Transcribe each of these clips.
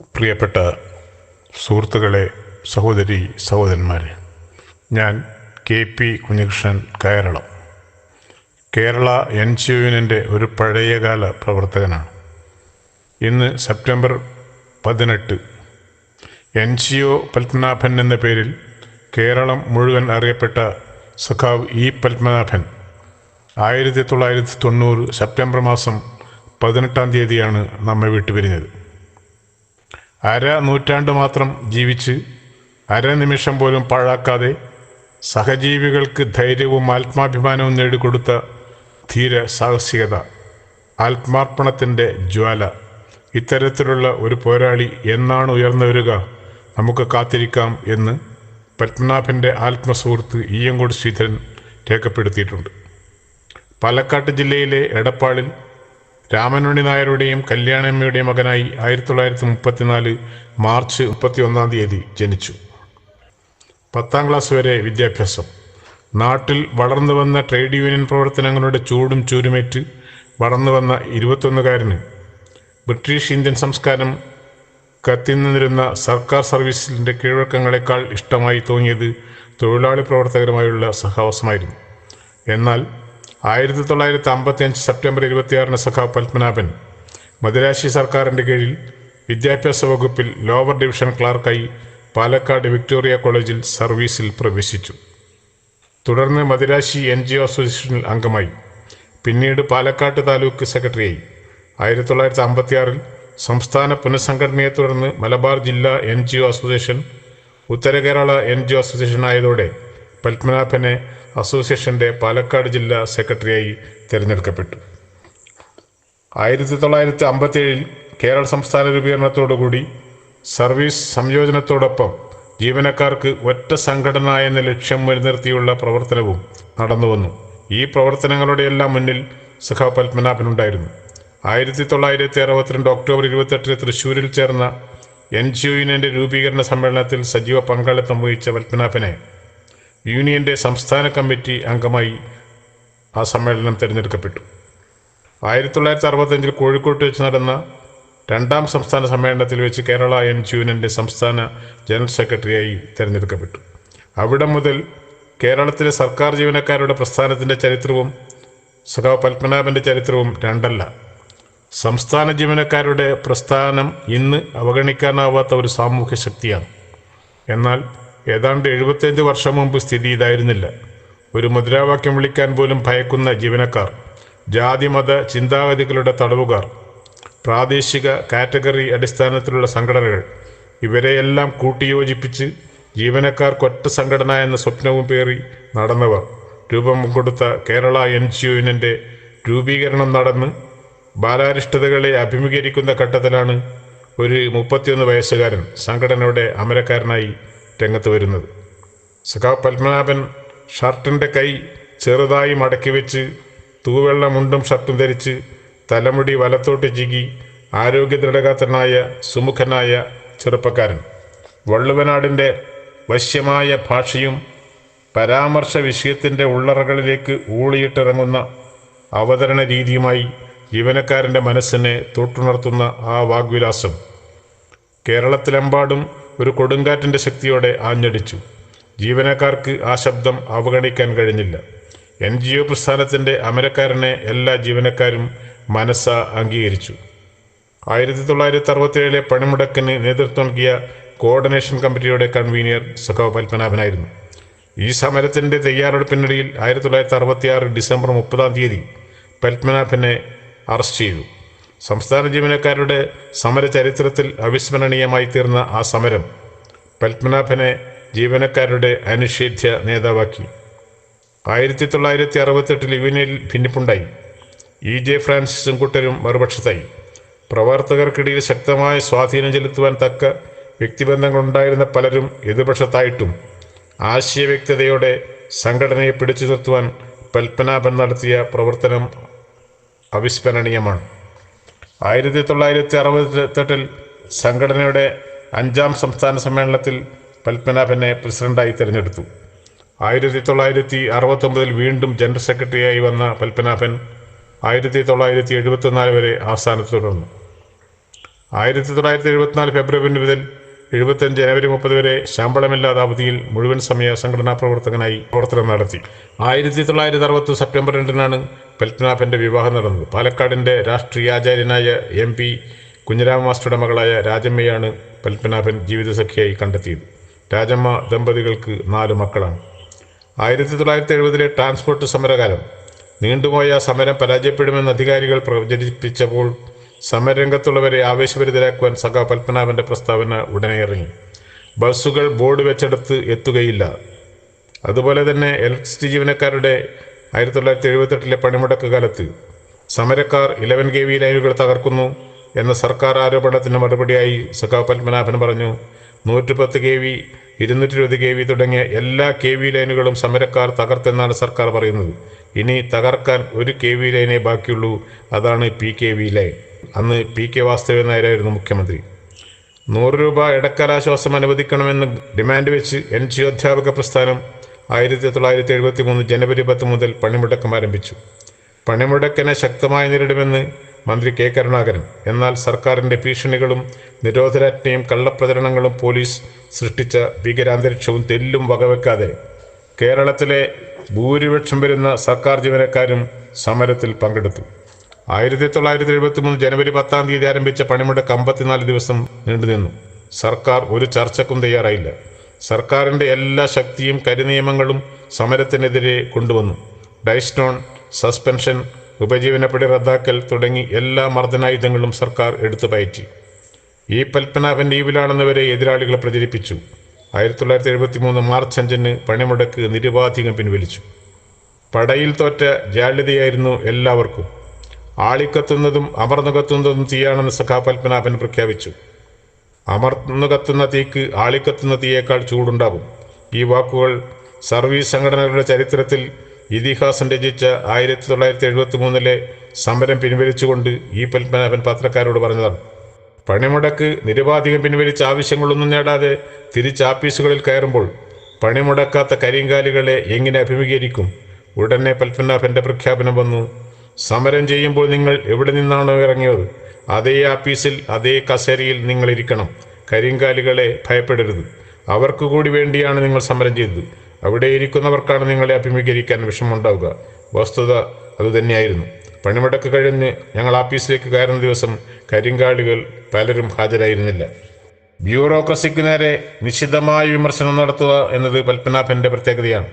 പ്രിയപ്പെട്ട സുഹൃത്തുക്കളെ സഹോദരി സഹോദരന്മാരെ ഞാൻ K P Kunhikrishnan Kayaralam Kerala N C യുവിനിന്റെ ഒരു പഴയകാല പ്രവർത്തകനാണ്. ഇന്ന് സെപ്റ്റംബർ പതിനെട്ട്. എൻ സി ഒ പത്മനാഭൻ എന്ന പേരിൽ കേരളം മുഴുവൻ അറിയപ്പെട്ട സഖാവ് ഇ പത്മനാഭൻ ആയിരത്തി തൊള്ളായിരത്തി തൊണ്ണൂറ് സെപ്റ്റംബർ മാസം പതിനെട്ടാം തീയതിയാണ് നമ്മെ വിട്ടുപിരിഞ്ഞത്. അര നൂറ്റാണ്ട് മാത്രം ജീവിച്ച് അരനിമിഷം പോലും പാഴാക്കാതെ സഹജീവികൾക്ക് ധൈര്യവും ആത്മാഭിമാനവും നേടിക്കൊടുത്ത ധീര സാഹസികത ആത്മാർപ്പണത്തിന്റെ ജ്വാല ഇത്തരത്തിലുള്ള ഒരു പോരാളി എന്നാണ് ഉയർന്നു വരിക നമുക്ക് കാത്തിരിക്കാം എന്ന് പത്മനാഭന്റെ ആത്മസുഹൃത്ത് ഈയങ്കോട് ശ്രീധരൻ രേഖപ്പെടുത്തിയിട്ടുണ്ട്. പാലക്കാട്ട് ജില്ലയിലെ എടപ്പാളിൽ രാമനുണ്ണി നായരുടെയും കല്യാണമ്മയുടെയും മകനായി ആയിരത്തി തൊള്ളായിരത്തി മുപ്പത്തിനാല് മാർച്ച് മുപ്പത്തി ഒന്നാം തീയതി ജനിച്ചു. പത്താം ക്ലാസ് വരെ വിദ്യാഭ്യാസം. നാട്ടിൽ വളർന്നു വന്ന ട്രേഡ് യൂണിയൻ പ്രവർത്തനങ്ങളുടെ ചൂടും ചൂരുമേറ്റ് വളർന്നു വന്ന ഇരുപത്തൊന്നുകാരന് ബ്രിട്ടീഷ് ഇന്ത്യൻ സംസ്കാരം കത്തിനിന്നിരുന്ന സർക്കാർ സർവീസിന്റെ കീഴ്വഴക്കങ്ങളെക്കാൾ ഇഷ്ടമായി തോന്നിയത് തൊഴിലാളി പ്രവർത്തകരുമായുള്ള സഹവാസമായിരുന്നു. എന്നാൽ ആയിരത്തി തൊള്ളായിരത്തി അമ്പത്തി അഞ്ച് സെപ്റ്റംബർ ഇരുപത്തിയാറിന് സഖാവ് പത്മനാഭൻ മദിരാശി സർക്കാരിന്റെ കീഴിൽ വിദ്യാഭ്യാസ വകുപ്പിൽ ലോവർ ഡിവിഷൻ ക്ലാർക്കായി പാലക്കാട് വിക്ടോറിയ കോളേജിൽ സർവീസിൽ പ്രവേശിച്ചു. തുടർന്ന് മദിരാശി എൻ ജി ഒ അസോസിയേഷനിൽ അംഗമായി. പിന്നീട് പാലക്കാട് താലൂക്ക് സെക്രട്ടറിയായി. ആയിരത്തി തൊള്ളായിരത്തി അമ്പത്തിയാറിൽ സംസ്ഥാന പുനഃസംഘടനയെ തുടർന്ന് മലബാർ ജില്ലാ എൻ ജി ഒ അസോസിയേഷൻ ഉത്തര Kerala N G O association ആയതോടെ പത്മനാഭനെ അസോസിയേഷന്റെ പാലക്കാട് ജില്ലാ സെക്രട്ടറിയായി തിരഞ്ഞെടുക്കപ്പെട്ടു. ആയിരത്തി തൊള്ളായിരത്തി അമ്പത്തിയേഴിൽ കേരള സംസ്ഥാന രൂപീകരണത്തോടുകൂടി സർവീസ് സംയോജനത്തോടൊപ്പം ജീവനക്കാർക്ക് ഒറ്റ സംഘടന എന്ന ലക്ഷ്യം മുൻനിർത്തിയുള്ള പ്രവർത്തനവും നടന്നുവന്നു. ഈ പ്രവർത്തനങ്ങളുടെ എല്ലാം മുന്നിൽ സഖാവ് പത്മനാഭനുണ്ടായിരുന്നു. ആയിരത്തി തൊള്ളായിരത്തി അറുപത്തിരണ്ട് ഒക്ടോബർ ഇരുപത്തെട്ടിന് തൃശ്ശൂരിൽ ചേർന്ന എൻ ജി ഒ യൂണിയന്റെ രൂപീകരണ സമ്മേളനത്തിൽ സജീവ പങ്കാളിത്തം വഹിച്ച പത്മനാഭനെ യൂണിയന്റെ സംസ്ഥാന കമ്മിറ്റി അംഗമായി ആ സമ്മേളനം തിരഞ്ഞെടുക്കപ്പെട്ടു. ആയിരത്തി തൊള്ളായിരത്തി അറുപത്തഞ്ചിൽ കോഴിക്കോട്ട് വെച്ച് നടന്ന രണ്ടാം സംസ്ഥാന സമ്മേളനത്തിൽ വെച്ച് കേരള എൻ യൂണിയന്റെ സംസ്ഥാന ജനറൽ സെക്രട്ടറിയായി തിരഞ്ഞെടുക്കപ്പെട്ടു. അവിടെ മുതൽ കേരളത്തിലെ സർക്കാർ ജീവനക്കാരുടെ പ്രസ്ഥാനത്തിന്റെ ചരിത്രവും സഖാവ് പത്മനാഭന്റെ ചരിത്രവും രണ്ടല്ല. സംസ്ഥാന ജീവനക്കാരുടെ പ്രസ്ഥാനം ഇന്ന് അവഗണിക്കാനാവാത്ത ഒരു സാമൂഹ്യ ശക്തിയാണ്. എന്നാൽ ഏതാണ്ട് എഴുപത്തിയഞ്ച് വർഷം മുമ്പ് സ്ഥിതി ഇതായിരുന്നില്ല. ഒരു മുദ്രാവാക്യം വിളിക്കാൻ പോലും ഭയക്കുന്ന ജീവനക്കാർ ജാതി മത ചിന്താഗതികളുടെ തടവുകാർ പ്രാദേശിക കാറ്റഗറി അടിസ്ഥാനത്തിലുള്ള സംഘടനകൾ ഇവരെയെല്ലാം കൂട്ടിയോജിപ്പിച്ച് ജീവനക്കാർക്കൊറ്റ സംഘടന എന്ന സ്വപ്നവും പേറി നടന്നവർ. രൂപം കൊടുത്ത കേരള എൻ ജി യൂണിയന്റെ രൂപീകരണം നടന്ന് ബാലാരിഷ്ടതകളെ അഭിമുഖീകരിക്കുന്ന ഘട്ടത്തിലാണ് ഒരു മുപ്പത്തിയൊന്ന് വയസ്സുകാരൻ സംഘടനയുടെ അമരക്കാരനായി രംഗത്ത് വരുന്നത്. സഖാവ് പത്മനാഭൻ ഷർട്ടിന്റെ കൈ ചെറുതായി മടക്കി വെച്ച് തൂവെള്ള മുണ്ടും ഷർട്ടും ധരിച്ച് തലമുടി വലത്തോട്ട് ചികി ആരോഗ്യ ദൃഢഗാത്രനായ സുമുഖനായ ചെറുപ്പക്കാരൻ. വള്ളുവനാടിന്റെ വശ്യമായ ഭാഷയും പരാമർശ വിഷയത്തിന്റെ ഉള്ളറകളിലേക്ക് ഊളിയിട്ടിറങ്ങുന്ന അവതരണ രീതിയുമായി ജീവനക്കാരന്റെ മനസ്സിനെ തൊട്ടുണർത്തുന്ന ആ വാഗ്വിലാസം. കേരളത്തിലെമ്പാടും ഒരു കൊടുങ്കാറ്റിന്റെ ശക്തിയോടെ ആഞ്ഞടിച്ചു. ജീവനക്കാർക്ക് ആ ശബ്ദം അവഗണിക്കാൻ കഴിഞ്ഞില്ല. എൻ ജി ഒ പ്രസ്ഥാനത്തിന്റെ അമരക്കാരനെ എല്ലാ ജീവനക്കാരും മനസ്സ അംഗീകരിച്ചു. ആയിരത്തി തൊള്ളായിരത്തി അറുപത്തിയേഴിലെ പണിമുടക്കിന് നേതൃത്വം നൽകിയ കോർഡിനേഷൻ കമ്മിറ്റിയുടെ കൺവീനിയർ സഖാവ് പത്മനാഭനായിരുന്നു ഈ സമരത്തിന്റെ തയ്യാറെടുപ്പിനിടയിൽ ആയിരത്തി തൊള്ളായിരത്തി അറുപത്തിയാറ് ഡിസംബർ മുപ്പതാം തീയതി പത്മനാഭനെ അറസ്റ്റ് ചെയ്തു. സംസ്ഥാന ജീവനക്കാരുടെ സമര ചരിത്രത്തിൽ അവിസ്മരണീയമായി തീർന്ന ആ സമരം പത്മനാഭനെ ജീവനക്കാരുടെ അനിഷേധ്യ നേതാവാക്കി. ആയിരത്തി തൊള്ളായിരത്തി അറുപത്തെട്ടിൽ യുവിനിൽ ഭിന്നിപ്പുണ്ടായി. ഇ ജെ ഫ്രാൻസിസും കൂട്ടരും മറുപക്ഷത്തായി. പ്രവർത്തകർക്കിടയിൽ ശക്തമായ സ്വാധീനം ചെലുത്തുവാൻ തക്ക വ്യക്തിബന്ധങ്ങളുണ്ടായിരുന്ന പലരും എതിർപക്ഷത്തായിട്ടും ആശയവ്യക്തതയോടെ സംഘടനയെ പിടിച്ചു നിർത്തുവാൻ പത്മനാഭൻ നടത്തിയ പ്രവർത്തനം അവിസ്മരണീയമാണ്. ആയിരത്തി തൊള്ളായിരത്തി അറുപത്തെട്ടിൽ സംഘടനയുടെ അഞ്ചാം സംസ്ഥാന സമ്മേളനത്തിൽ പത്മനാഭനെ പ്രസിഡന്റായി തിരഞ്ഞെടുത്തു. ആയിരത്തി തൊള്ളായിരത്തി അറുപത്തൊമ്പതിൽ വീണ്ടും ജനറൽ സെക്രട്ടറിയായി വന്ന പത്മനാഭൻ ആയിരത്തി തൊള്ളായിരത്തി എഴുപത്തിനാല് വരെ ആ സ്ഥാനത്ത് തുടർന്നു. ആയിരത്തി തൊള്ളായിരത്തി എഴുപത്തിനാല് ഫെബ്രുവരി മുതൽ എഴുപത്തഞ്ച് ജനുവരി മുപ്പത് വരെ ശമ്പളമില്ലാത്ത അവധിയിൽ മുഴുവൻ സമയ സംഘടനാ പ്രവർത്തകനായി പ്രവർത്തനം നടത്തി. ആയിരത്തി തൊള്ളായിരത്തി അറുപത്തി സെപ്റ്റംബർ രണ്ടിനാണ് പത്മനാഭന്റെ വിവാഹം നടന്നത്. പാലക്കാടിന്റെ രാഷ്ട്രീയാചാര്യനായ എം പി കുഞ്ഞിരാമ മാസ്റ്ററുടെ മകളായ രാജമ്മയാണ് പത്മനാഭൻ ജീവിതസഖിയായി കണ്ടെത്തിയത്. രാജമ്മ ദമ്പതികൾക്ക് നാല് മക്കളാണ്. ആയിരത്തി തൊള്ളായിരത്തി എഴുപതിലെ ട്രാൻസ്പോർട്ട് സമരകാലം. നീണ്ടുപോയ സമരം പരാജയപ്പെടുമെന്ന് അധികാരികൾ പ്രചരിപ്പിച്ചപ്പോൾ സമരരംഗത്തുള്ളവരെ ആവേശഭരിതരാക്കുവാൻ സഖാ പത്മനാഭന്റെ പ്രസ്താവന ഉടനെ ഇറങ്ങി. ബസ്സുകൾ ബോർഡ് വെച്ചെടുത്ത് എത്തുകയില്ല. അതുപോലെ തന്നെ ഇലക്ട്രിസിറ്റി ജീവനക്കാരുടെ ആയിരത്തി തൊള്ളായിരത്തി എഴുപത്തെട്ടിലെ പണിമുടക്ക് കാലത്ത് സമരക്കാർ ഇലവൻ കെ വി ലൈനുകൾ തകർക്കുന്നു എന്ന സർക്കാർ ആരോപണത്തിന് മറുപടിയായി സഖാ പത്മനാഭൻ പറഞ്ഞു. നൂറ്റിപ്പത്ത് കെ വി ഇരുന്നൂറ്റി ഇരുപത് കെ വി തുടങ്ങിയ എല്ലാ കെ വി ലൈനുകളും സമരക്കാർ തകർത്തെന്നാണ് സർക്കാർ പറയുന്നത്. ഇനി തകർക്കാൻ ഒരു കെ വി ലൈനേ ബാക്കിയുള്ളൂ. അതാണ് പി കെ വി ലൈൻ. അന്ന് പി കെ വാസ്തവൻ നായരായിരുന്നു മുഖ്യമന്ത്രി. നൂറ് രൂപ ഇടക്കാലാശ്വാസം അനുവദിക്കണമെന്ന് ഡിമാൻഡ് വെച്ച് എൻ ജി അധ്യാപക പ്രസ്ഥാനം ആയിരത്തി തൊള്ളായിരത്തി എഴുപത്തി മൂന്ന് ജനുവരി പത്ത് മുതൽ പണിമുടക്കം ആരംഭിച്ചു. പണിമുടക്കിനെ ശക്തമായി നേരിടുമെന്ന് മന്ത്രി കെ കരുണാകരൻ. എന്നാൽ സർക്കാരിന്റെ ഭീഷണികളും നിരോധനാജ്ഞയും കള്ളപ്രചരണങ്ങളും പോലീസ് സൃഷ്ടിച്ച ഭീകരാന്തരീക്ഷവും തെല്ലും വകവെക്കാതെ കേരളത്തിലെ ഭൂരിപക്ഷം വരുന്ന സർക്കാർ ജീവനക്കാരും സമരത്തിൽ പങ്കെടുത്തു. ആയിരത്തി തൊള്ളായിരത്തി എഴുപത്തി മൂന്ന് ജനുവരി പത്താം തീയതി ആരംഭിച്ച പണിമുടക്ക് അമ്പത്തിനാല് ദിവസം നീണ്ടുനിന്നു. സർക്കാർ ഒരു ചർച്ചക്കും തയ്യാറായില്ല. സർക്കാരിന്റെ എല്ലാ ശക്തിയും കരിനിയമങ്ങളും സമരത്തിനെതിരെ കൊണ്ടുവന്നു. ഡൈസ്റ്റോൺ സസ്പെൻഷൻ ഉപജീവനപ്പടി റദ്ദാക്കൽ തുടങ്ങി എല്ലാ മർദ്ദനായുധങ്ങളും സർക്കാർ എടുത്തു പയറ്റി. ഈ പത്മനാഭൻ ലീവിലാണെന്നവരെ എതിരാളികൾ പ്രചരിപ്പിച്ചു. ആയിരത്തി തൊള്ളായിരത്തി എഴുപത്തി മൂന്ന് മാർച്ച് അഞ്ചിന് പണിമുടക്ക് നിരുപാധികം പിൻവലിച്ചു. പടയിൽ തോറ്റ ജാള്യതയായിരുന്നു എല്ലാവർക്കും. ആളിക്കത്തുന്നതും അമർന്നു കത്തുന്നതും തീയാണെന്ന് സഖാ പ്രഖ്യാപിച്ചു. അമർന്നു കത്തുന്ന തീക്ക് ആളിക്കത്തുന്ന തീയേക്കാൾ ചൂടുണ്ടാകും. ഈ വാക്കുകൾ സർവീസ് സംഘടനകളുടെ ചരിത്രത്തിൽ ഇതിഹാസം രചിച്ച ആയിരത്തി തൊള്ളായിരത്തി എഴുപത്തി മൂന്നിലെ സമരം പിൻവലിച്ചുകൊണ്ട് ഈ പത്മനാഭൻ പത്രക്കാരോട് പറഞ്ഞതാണ്. പണിമുടക്ക് നിരവാധികം പിൻവലിച്ച ആവശ്യങ്ങളൊന്നും നേടാതെ തിരിച്ച് ആഫീസുകളിൽ കയറുമ്പോൾ പണിമുടക്കാത്ത കരിങ്കാലികളെ എങ്ങനെ അഭിമുഖീകരിക്കും? ഉടനെ പത്മനാഭന്റെ പ്രഖ്യാപനം വന്നു. സമരം ചെയ്യുമ്പോൾ നിങ്ങൾ എവിടെ നിന്നാണോ ഇറങ്ങിയത്? അതേ ആഫീസിൽ അതേ കസേരയിൽ നിങ്ങൾ ഇരിക്കണം കരിങ്കാലികളെ ഭയപ്പെടരുത്. അവർക്ക് കൂടി വേണ്ടിയാണ് നിങ്ങൾ സമരം ചെയ്തത്. അവിടെ ഇരിക്കുന്നവർക്കാണ് നിങ്ങളെ അഭിമുഖീകരിക്കാൻ വിഷമമുണ്ടാവുക. വസ്തുത അതുതന്നെയായിരുന്നു പണിമുടക്ക് കഴിഞ്ഞ് ഞങ്ങൾ ആഫീസിലേക്ക് കയറുന്ന ദിവസം കരിങ്കാളികൾ പലരും ഹാജരായിരുന്നില്ല. ബ്യൂറോക്രസിക്ക് നേരെ നിശിതമായ വിമർശനം നടത്തുക എന്നത് പത്മനാഭന്റെ പ്രത്യേകതയാണ്.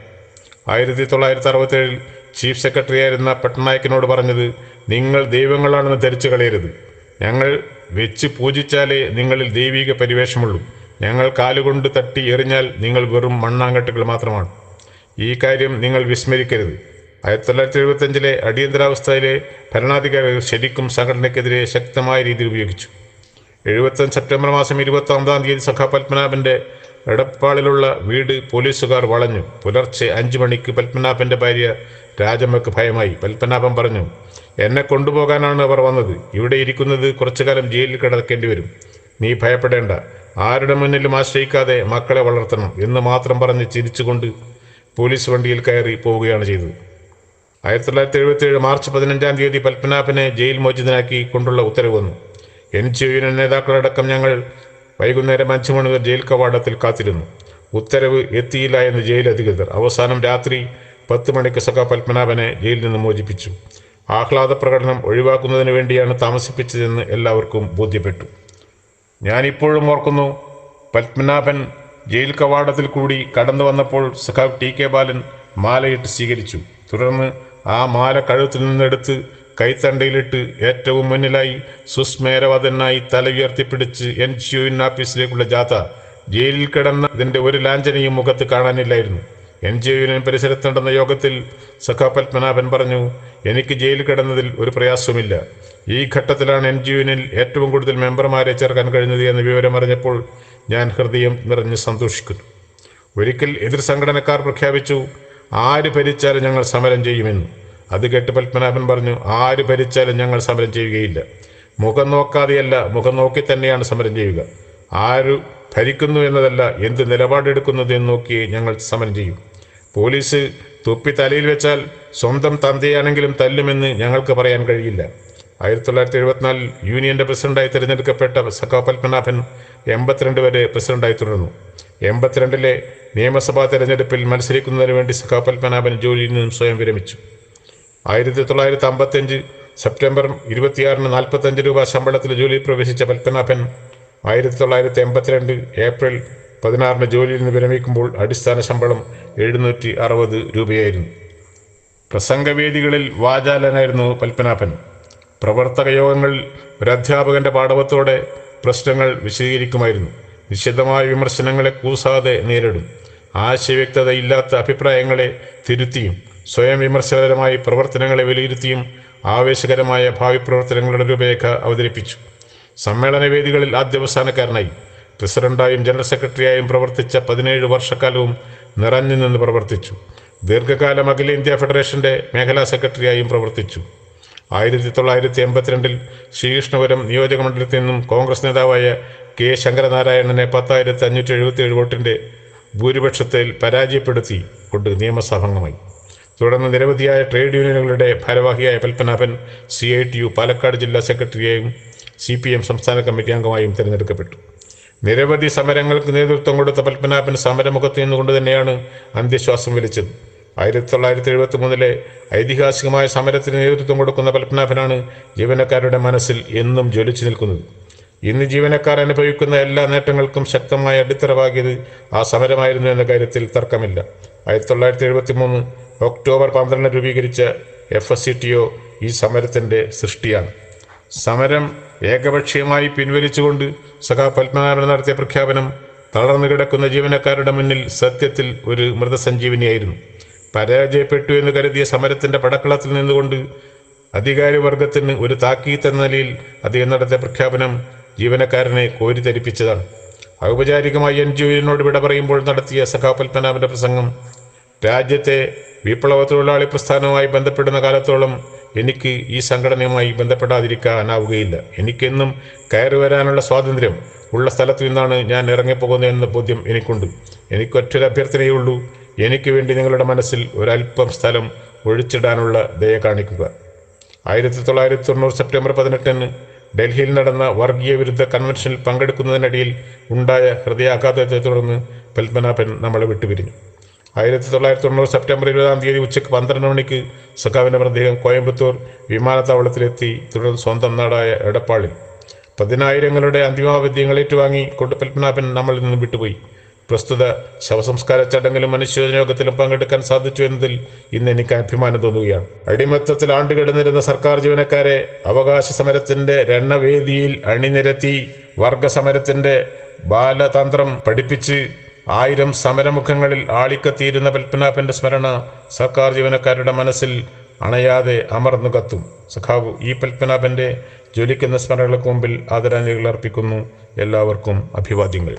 ആയിരത്തി തൊള്ളായിരത്തി അറുപത്തേഴിൽ ചീഫ് സെക്രട്ടറി ആയിരുന്ന പട്നായക്കിനോട് പറഞ്ഞത് നിങ്ങൾ ദൈവങ്ങളാണെന്ന് ധരിച്ചു കളയരുത്. ഞങ്ങൾ വെച്ച് പൂജിച്ചാലേ നിങ്ങളിൽ ദൈവിക പരിവേഷമുള്ളൂ. ഞങ്ങൾ കാലുകൊണ്ട് തട്ടി എറിഞ്ഞാൽ നിങ്ങൾ വെറും മണ്ണാങ്കട്ടുകൾ മാത്രമാണ്. ഈ കാര്യം നിങ്ങൾ വിസ്മരിക്കരുത്. ആയിരത്തി തൊള്ളായിരത്തി എഴുപത്തഞ്ചിലെ അടിയന്തരാവസ്ഥയിലെ ഭരണാധികാരികൾ ശരിക്കും സംഘടനയ്ക്കെതിരെ ശക്തമായ രീതിയിൽ ഉപയോഗിച്ചു. എഴുപത്തഞ്ച് സെപ്റ്റംബർ മാസം ഇരുപത്തി ഒമ്പതാം തീയതി സഖാ പത്മനാഭന്റെ എടപ്പാളിലുള്ള വീട് പോലീസുകാർ വളഞ്ഞു. പുലർച്ചെ അഞ്ചു മണിക്ക് പത്മനാഭന്റെ ഭാര്യ രാജമ്മക്ക് ഭയമായി. പത്മനാഭൻ പറഞ്ഞു എന്നെ കൊണ്ടുപോകാനാണ് അവർ വന്നത്. ഇവിടെ ഇരിക്കുന്നത് കുറച്ചു കാലം ജയിലിൽ കിടക്കേണ്ടി വരും. നീ ഭയപ്പെടേണ്ട. ആരുടെ മുന്നിലും ആശ്രയിക്കാതെ മക്കളെ വളർത്തണം എന്ന് മാത്രം പറഞ്ഞ് ചിരിച്ചുകൊണ്ട് പോലീസ് വണ്ടിയിൽ കയറി പോവുകയാണ് ചെയ്തത്. ആയിരത്തി തൊള്ളായിരത്തി എഴുപത്തി ഏഴ് മാർച്ച് പതിനഞ്ചാം തീയതി പത്മനാഭനെ ജയിൽ മോചിതനാക്കി കൊണ്ടുള്ള ഉത്തരവ് വന്നു. എൻ ജി യുവിന് നേതാക്കളടക്കം ഞങ്ങൾ വൈകുന്നേരം അഞ്ചു മണി വരെ ജയിൽ കവാടത്തിൽ കാത്തിരുന്നു. ഉത്തരവ് എത്തിയില്ല എന്ന് ജയിൽ അധികൃതർ അവസാനം രാത്രി പത്ത് മണിക്ക് സഖ പത്മനാഭനെ ജയിലിൽ നിന്ന് മോചിപ്പിച്ചു. ആഹ്ലാദ പ്രകടനം ഒഴിവാക്കുന്നതിന് വേണ്ടിയാണ് താമസിപ്പിച്ചതെന്ന് എല്ലാവർക്കും ബോധ്യപ്പെട്ടു. ഞാനിപ്പോഴും ഓർക്കുന്നു പത്മനാഭൻ ജയിൽ കവാടത്തിൽ കൂടി കടന്നു വന്നപ്പോൾ സഖാവ് ടി കെ ബാലൻ മാലയിട്ട് സ്വീകരിച്ചു. തുടർന്ന് ആ മാല കഴുത്തിൽ നിന്നെടുത്ത് കൈത്തണ്ടയിലിട്ട് ഏറ്റവും മുന്നിലായി സുസ്മേരവതനായി തല ഉയർത്തിപ്പിടിച്ച് എൻ ജി ഇൻ ഓഫീസിലേക്കുള്ള ജാഥ ജയിലിൽ കിടന്ന ഇതിന്റെ ഒരു ലാഞ്ചനയും മുഖത്ത് കാണാനില്ലായിരുന്നു. എൻ ജി യുവിൻ പരിസരത്ത് നടന്ന യോഗത്തിൽ സഖാ പത്മനാഭൻ പറഞ്ഞു എനിക്ക് ജയിലിൽ കിടന്നതിൽ ഒരു പ്രയാസവുമില്ല. ഈ ഘട്ടത്തിലാണ് എൻ ജി യുവിനിൽ ഏറ്റവും കൂടുതൽ മെമ്പർമാരെ ചേർക്കാൻ കഴിഞ്ഞത് എന്ന വിവരം അറിഞ്ഞപ്പോൾ ഞാൻ ഹൃദയം നിറഞ്ഞ് സന്തോഷിക്കുന്നു. ഒരിക്കൽ എതിർ സംഘടനക്കാർ പ്രഖ്യാപിച്ചു ആര് ഭരിച്ചാലും ഞങ്ങൾ സമരം ചെയ്യുമെന്ന്. അത് കേട്ട് പത്മനാഭൻ പറഞ്ഞു ആര് ഭരിച്ചാലും ഞങ്ങൾ സമരം ചെയ്യുകയില്ല. മുഖം നോക്കാതെയല്ല മുഖം നോക്കി തന്നെയാണ് സമരം ചെയ്യുക. ആര് ഭരിക്കുന്നു എന്നതല്ല എന്ത് നിലപാടെടുക്കുന്നത് എന്ന് നോക്കി ഞങ്ങൾ സമരം ചെയ്യും. പോലീസ് തൊപ്പി തലയിൽ വെച്ചാൽ സ്വന്തം തന്തയാണെങ്കിലും തല്ലുമെന്ന് ഞങ്ങൾക്ക് പറയാൻ കഴിയില്ല. ആയിരത്തി തൊള്ളായിരത്തി എഴുപത്തിനാലിൽ യൂണിയന്റെ പ്രസിഡന്റായി തിരഞ്ഞെടുക്കപ്പെട്ട സഖാ പത്മനാഭൻ എൺപത്തിരണ്ട് വരെ പ്രസിഡന്റായി തുടർന്നു എൺപത്തിരണ്ടിലെ നിയമസഭാ തെരഞ്ഞെടുപ്പിൽ മത്സരിക്കുന്നതിന് വേണ്ടി സഖാ പത്മനാഭൻ ജോലിയിൽ നിന്നും സ്വയം വിരമിച്ചു. ആയിരത്തി തൊള്ളായിരത്തി അമ്പത്തഞ്ച് സെപ്റ്റംബർ ഇരുപത്തിയാറിന് നാൽപ്പത്തഞ്ച് രൂപ ശമ്പളത്തിൽ ജോലിയിൽ പ്രവേശിച്ച പത്മനാഭൻ ആയിരത്തി തൊള്ളായിരത്തി എൺപത്തിരണ്ട് ഏപ്രിൽ പതിനാറിന് ജോലിയിൽ നിന്ന് വിരമിക്കുമ്പോൾ അടിസ്ഥാന ശമ്പളം എഴുന്നൂറ്റി അറുപത് രൂപയായിരുന്നു. പ്രസംഗവേദികളിൽ വാചാലനായിരുന്നു പത്മനാഭൻ. പ്രവർത്തക യോഗങ്ങളിൽ ഒരു അധ്യാപകന്റെ പാഠവത്തോടെ പ്രശ്നങ്ങൾ വിശദീകരിക്കുമായിരുന്നു. നിശിതമായ വിമർശനങ്ങളെ കൂസാതെ നേരിടും. ആശയവ്യക്തതയില്ലാത്ത അഭിപ്രായങ്ങളെ തിരുത്തിയും സ്വയം വിമർശനകരമായി പ്രവർത്തനങ്ങളെ വിലയിരുത്തിയും ആവേശകരമായ ഭാവി പ്രവർത്തനങ്ങളുടെ രൂപരേഖ അവതരിപ്പിച്ചു. സമ്മേളന വേദികളിൽ ആദ്യവസാനക്കാരനായി. പ്രസിഡന്റായും ജനറൽ സെക്രട്ടറിയായും പ്രവർത്തിച്ച പതിനേഴ് വർഷക്കാലവും നിറഞ്ഞു നിന്ന് പ്രവർത്തിച്ചു. ദീർഘകാലം അഖിലേന്ത്യാ ഫെഡറേഷന്റെ മേഖലാ സെക്രട്ടറിയായും പ്രവർത്തിച്ചു. ആയിരത്തി തൊള്ളായിരത്തി എൺപത്തിരണ്ടിൽ ശ്രീകൃഷ്ണപുരം നിയോജക മണ്ഡലത്തിൽ നിന്നും കോൺഗ്രസ് നേതാവായ കെ ശങ്കരനാരായണനെ പത്തായിരത്തി അഞ്ഞൂറ്റി എഴുപത്തി ഏഴ് വോട്ടിന്റെ ഭൂരിപക്ഷത്തിൽ പരാജയപ്പെടുത്തി കൊണ്ട് നിയമസഭംഗമായി. തുടർന്ന് നിരവധിയായ ട്രേഡ് യൂണിയനുകളുടെ ഭാരവാഹിയായ Padmanabhan C I T U Palakkad ജില്ലാ സെക്രട്ടറിയായും സി പി എം സംസ്ഥാന കമ്മിറ്റി അംഗമായും തിരഞ്ഞെടുക്കപ്പെട്ടു. നിരവധി സമരങ്ങൾക്ക് നേതൃത്വം കൊടുത്ത പത്മനാഭൻ സമരമുഖത്ത് നിന്നുകൊണ്ട് തന്നെയാണ് അന്ത്യശ്വാസം വലിച്ചത് ആയിരത്തി തൊള്ളായിരത്തി എഴുപത്തി മൂന്നിലെ ഐതിഹാസികമായ സമരത്തിന് നേതൃത്വം കൊടുക്കുന്ന പത്മനാഭനാണ് ജീവനക്കാരുടെ മനസ്സിൽ എന്നും ജ്വലിച്ചു നിൽക്കുന്നത്. ഇന്ന് ജീവനക്കാർ അനുഭവിക്കുന്ന എല്ലാ നേട്ടങ്ങൾക്കും ശക്തമായ അടിത്തറവാകിയത് ആ സമരമായിരുന്നു എന്ന കാര്യത്തിൽ തർക്കമില്ല. ആയിരത്തി തൊള്ളായിരത്തി എഴുപത്തി മൂന്ന് ഒക്ടോബർ പന്ത്രണ്ടിന് രൂപീകരിച്ച F S C T O ഈ സമരത്തിന്റെ സൃഷ്ടിയാണ്. സമരം ഏകപക്ഷീയമായി പിൻവലിച്ചുകൊണ്ട് സഖാ പത്മനാഭൻ നടത്തിയ പ്രഖ്യാപനം തളർന്നു കിടക്കുന്ന ജീവനക്കാരുടെ മുന്നിൽ സത്യത്തിൽ ഒരു മൃതസഞ്ജീവനിയായിരുന്നു. പരാജയപ്പെട്ടു എന്ന് കരുതിയ സമരത്തിന്റെ പടക്കളത്തിൽ നിന്നുകൊണ്ട് അധികാരവർഗത്തിന് ഒരു താക്കീത്ത് എന്ന നിലയിൽ അദ്ദേഹം നടത്തിയ പ്രഖ്യാപനം ജീവനക്കാരനെ കോരിത്തരിപ്പിച്ചതാണ്. ഔപചാരികമായി എൻ ജി ഒനോട് വിട പറയുമ്പോൾ നടത്തിയ സഖാ പത്മനാഭന്റെ പ്രസംഗം രാജ്യത്തെ വിപ്ലവ തൊഴിലാളി പ്രസ്ഥാനവുമായി ബന്ധപ്പെടുന്ന കാലത്തോളം എനിക്ക് ഈ സംഘടനയുമായി ബന്ധപ്പെടാതിരിക്കാനാവുകയില്ല. എനിക്കെന്നും കയറി വരാനുള്ള സ്വാതന്ത്ര്യം ഉള്ള സ്ഥലത്ത് നിന്നാണ് ഞാൻ ഇറങ്ങിപ്പോകുന്നത് എന്ന ബോധ്യം എനിക്കുണ്ട്. എനിക്കൊറ്റൊരു അഭ്യർത്ഥനയേ ഉള്ളൂ. എനിക്ക് വേണ്ടി നിങ്ങളുടെ മനസ്സിൽ ഒരല്പം സ്ഥലം ഒഴിച്ചിടാനുള്ള ദയ കാണിക്കുക. ആയിരത്തി തൊള്ളായിരത്തി തൊണ്ണൂറ് സെപ്റ്റംബർ പതിനെട്ടിന് ഡൽഹിയിൽ നടന്ന വർഗീയ വിരുദ്ധ കൺവെൻഷനിൽ പങ്കെടുക്കുന്നതിനിടയിൽ ഉണ്ടായ ഹൃദയാഘാതത്തെ തുടർന്ന് പത്മനാഭൻ നമ്മളെ വിട്ടുപിരിഞ്ഞു. ആയിരത്തി തൊള്ളായിരത്തി തൊണ്ണൂറ് സെപ്റ്റംബർ ഇരുപതാം തീയതി ഉച്ചയ്ക്ക് പന്ത്രണ്ട് മണിക്ക് സഖാവിന്റെ മൃതദേഹം കോയമ്പത്തൂർ വിമാനത്താവളത്തിലെത്തി. തുടർന്ന് സ്വന്തം നാടായ എടപ്പാളിൽ പതിനായിരങ്ങളുടെ അന്തിമാവദ്യങ്ങൾ ഏറ്റുവാങ്ങി കൊണ്ട് പത്മനാഭൻ നമ്മളിൽ നിന്ന് വിട്ടുപോയി. പ്രസ്തുത ശവസംസ്കാര ചടങ്ങിലും മനുഷ്യയോഗത്തിലും പങ്കെടുക്കാൻ സാധിച്ചു എന്നതിൽ ഇന്ന് എനിക്ക് അഭിമാനം തോന്നുകയാണ്. അടിമത്തത്തിൽ ആണ്ടുകിടന്നിരുന്ന സർക്കാർ ജീവനക്കാരെ അവകാശ സമരത്തിന്റെ രണവേദിയിൽ അണിനിരത്തി വർഗസമരത്തിന്റെ ബാലതന്ത്രം പഠിപ്പിച്ച് ആയിരം സമരമുഖങ്ങളിൽ ആളിക്കത്തിയിരുന്ന പത്മനാഭന്റെ സ്മരണ സർക്കാർ ജീവനക്കാരുടെ മനസ്സിൽ അണയാതെ അമർന്നു കത്തും. സഖാവു ഈ പത്മനാഭന്റെ ജ്വലിക്കുന്ന സ്മരണകൾക്ക് മുമ്പിൽ ആദരാഞ്ജലികൾ അർപ്പിക്കുന്നു. എല്ലാവർക്കും അഭിവാദ്യങ്ങൾ.